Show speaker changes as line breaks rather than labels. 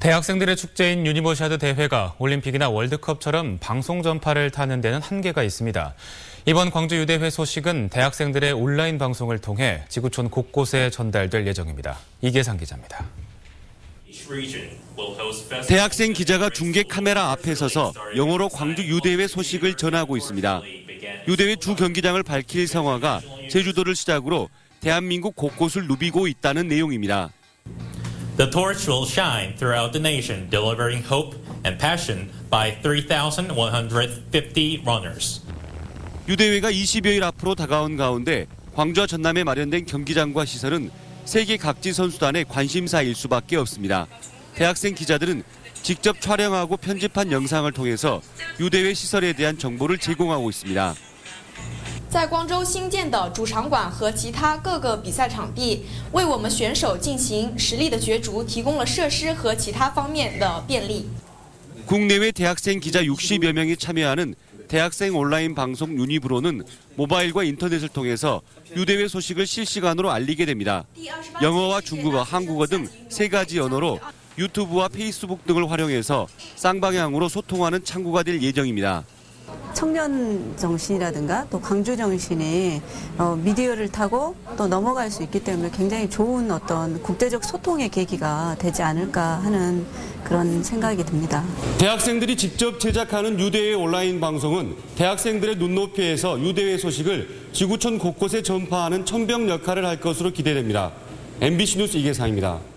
대학생들의 축제인 유니버시아드 대회가 올림픽이나 월드컵처럼 방송 전파를 타는 데는 한계가 있습니다. 이번 광주 유대회 소식은 대학생들의 온라인 방송을 통해 지구촌 곳곳에 전달될 예정입니다. 이계상 기자입니다.
대학생 기자가 중계 카메라 앞에 서서 영어로 광주 유대회 소식을 전하고 있습니다. 유대회 주 경기장을 밝힐 성화가 제주도를 시작으로 대한민국 곳곳을 누비고 있다는 내용입니다.
The torch will shine throughout the nation, delivering hope and passion by 3,150 runners.
유대회가 20여일 앞으로 다가온 가운데 광주와 전남에 마련된 경기장과 시설은 세계 각지 선수단의 관심사일 수밖에 없습니다. 대학생 기자들은 직접 촬영하고 편집한 영상을 통해서 유대회 시설에 대한 정보를 제공하고 있습니다.
在光州新建的主场馆和其他各个比赛场地，为我们选手进行实力的角逐提供了设施和其他方面的便利。
국내외 대학생 기자 60여 명이 참여하는 대학생 온라인 방송 유니브로는 모바일과 인터넷을 통해서 유대회 소식을 실시간으로 알리게 됩니다. 영어와 중국어, 한국어 등 세 가지 언어로 유튜브와 페이스북 등을 활용해서 쌍방향으로 소통하는 창구가 될 예정입니다.
청년 정신이라든가 또 광주 정신이 어, 미디어를 타고 또 넘어갈 수 있기 때문에 굉장히 좋은 어떤 국제적 소통의 계기가 되지 않을까 하는 그런 생각이 듭니다.
대학생들이 직접 제작하는 유대회 온라인 방송은 대학생들의 눈높이에서 유대회 소식을 지구촌 곳곳에 전파하는 천병 역할을 할 것으로 기대됩니다. MBC 뉴스 이계상입니다.